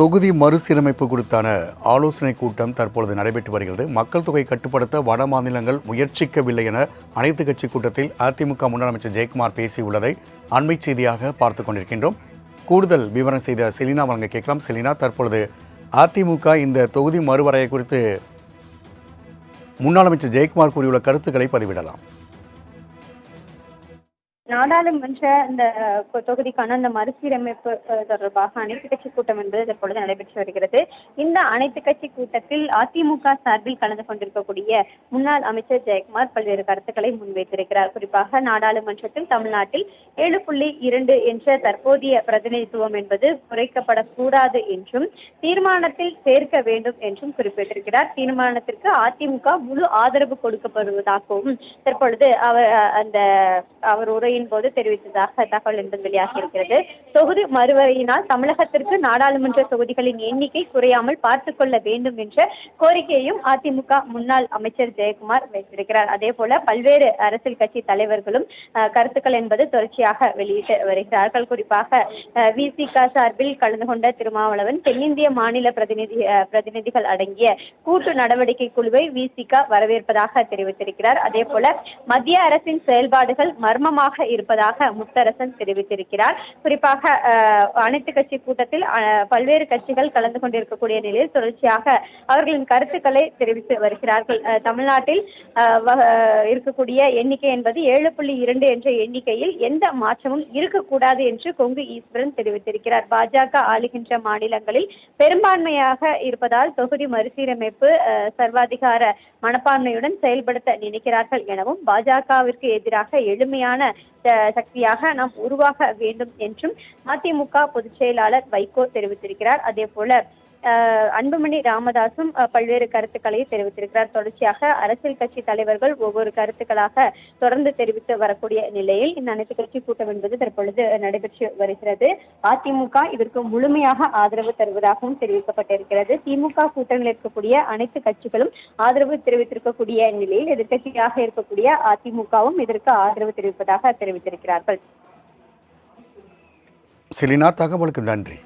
தொகுதி மறுசீரமைப்பு குறித்தான ஆலோசனை கூட்டம் தற்பொழுது நடைபெற்று வருகிறது. மக்கள் தொகை கட்டுப்படுத்த வட மாநிலங்கள் முயற்சிக்கவில்லை என அனைத்து கட்சி கூட்டத்தில் அதிமுக முன்னாள் அமைச்சர் ஜெயக்குமார் பேசியுள்ளதை அண்மை செய்தியாக பார்த்து கொண்டிருக்கின்றோம். கூடுதல் விவரம் செய்த செலினா வழங்க கேட்கலாம். செலினா தற்பொழுது அதிமுக இந்த தொகுதி மறுவரையை குறித்து முன்னாள் அமைச்சர் ஜெயக்குமார் கூறியுள்ள கருத்துக்களை பதிவிடலாம். நாடாளுமன்ற இந்த தொகுதிக்கான அந்த மறுசீரமைப்பு தொடர்பாக அனைத்து கட்சி கூட்டம் என்பது தற்பொழுது நடைபெற்று வருகிறது. இந்த அனைத்து கட்சி கூட்டத்தில் அதிமுக சார்பில் கலந்து கொண்டிருக்கக்கூடிய முன்னாள் அமைச்சர் ஜெயக்குமார் பல்வேறு கருத்துக்களை முன்வைத்திருக்கிறார். குறிப்பாக நாடாளுமன்றத்தில் தமிழ்நாட்டில் ஏழு புள்ளி இரண்டு என்ற தற்போதைய பிரதிநிதித்துவம் என்பது குறைக்கப்படக்கூடாது என்றும் தீர்மானத்தில் சேர்க்க வேண்டும் என்றும் குறிப்பிட்டிருக்கிறார். தீர்மானத்திற்கு அதிமுக முழு ஆதரவு கொடுக்கப்படுவதாகவும் தற்பொழுது அவர் அந்த அவர் உரையின் போது தெரிவித்ததாக தகவல் என்பது வெளியாகி இருக்கிறது தொகுதி மறுவரையினால் தமிழகத்திற்கு நாடாளுமன்ற தொகுதிகளின் எண்ணிக்கை குறையாமல் பார்த்துக் கொள்ள வேண்டும் என்ற கோரிக்கையையும் அதிமுக முன்னாள் அமைச்சர் ஜெயக்குமார் வைத்திருக்கிறார். அதே போல பல்வேறு அரசியல் கட்சி தலைவர்களும் கருத்துக்கள் என்பது தொடர்ச்சியாக வெளியிட்டு வருகிறார்கள். குறிப்பாக விசிக சார்பில் கலந்து கொண்ட திருமாவளவன் தென்னிந்திய மாநில பிரதிநிதி பிரதிநிதிகள் அடங்கிய கூட்டு நடவடிக்கை குழுவை விசிக வரவேற்பதாக தெரிவித்திருக்கிறார். அதே போல மத்திய அரசின் செயல்பாடுகள் மர்மமாக இருப்பதாக முத்தரசன் தெரிவித்திருக்கிறார். குறிப்பாக அனைத்து கட்சி கூட்டத்தில் பல்வேறு கட்சிகள் கலந்து கொண்டிருக்கக்கூடிய நிலையில் தொடர்ச்சியாக அவர்களின் கருத்துக்களை தெரிவித்து வருகிறார்கள். தமிழ்நாட்டில் இருக்கக்கூடிய எண்ணிக்கை என்பது ஏழு புள்ளி இரண்டு என்ற எண்ணிக்கையில் எந்த மாற்றமும் இருக்கக்கூடாது என்று கொங்கு ஈஸ்வரன் தெரிவித்திருக்கிறார். பாஜக ஆளுகின்ற மாநிலங்களில் பெரும்பான்மையாக இருப்பதால் தொகுதி மறுசீரமைப்பு சர்வாதிகார மனப்பான்மையுடன் செயல்படுத்த நினைக்கிறார்கள் எனவும் பாஜகவிற்கு எதிராக எளிமையான அஹ், சக்தியாக நாம் உருவாக வேண்டும் என்றும் அதிமுக பொதுச் செயலாளர் வைகோ தெரிவித்திருக்கிறார். அதே போல அன்புமணி ராமதாசும் பல்வேறு கருத்துக்களை தெரிவித்திருக்கிறார். தொடர்ச்சியாக அரசியல் கட்சி தலைவர்கள் ஒவ்வொரு கருத்துக்களாக தொடர்ந்து தெரிவித்து வரக்கூடிய நிலையில் இந்த அனைத்து கட்சி கூட்டம் என்பது தற்பொழுது நடைபெற்று வருகிறது. அதிமுக இதற்கு முழுமையாக ஆதரவு தருவதாகவும் தெரிவிக்கப்பட்டிருக்கிறது. திமுக கூட்டணியில் இருக்கக்கூடிய அனைத்து கட்சிகளும் ஆதரவு தெரிவித்திருக்கக்கூடிய நிலையில் எதிர்கட்சியாக இருக்கக்கூடிய அதிமுகவும் இதற்கு ஆதரவு தெரிவிப்பதாக தெரிவித்திருக்கிறார்கள். செலினா தகவலுக்கு நன்றி.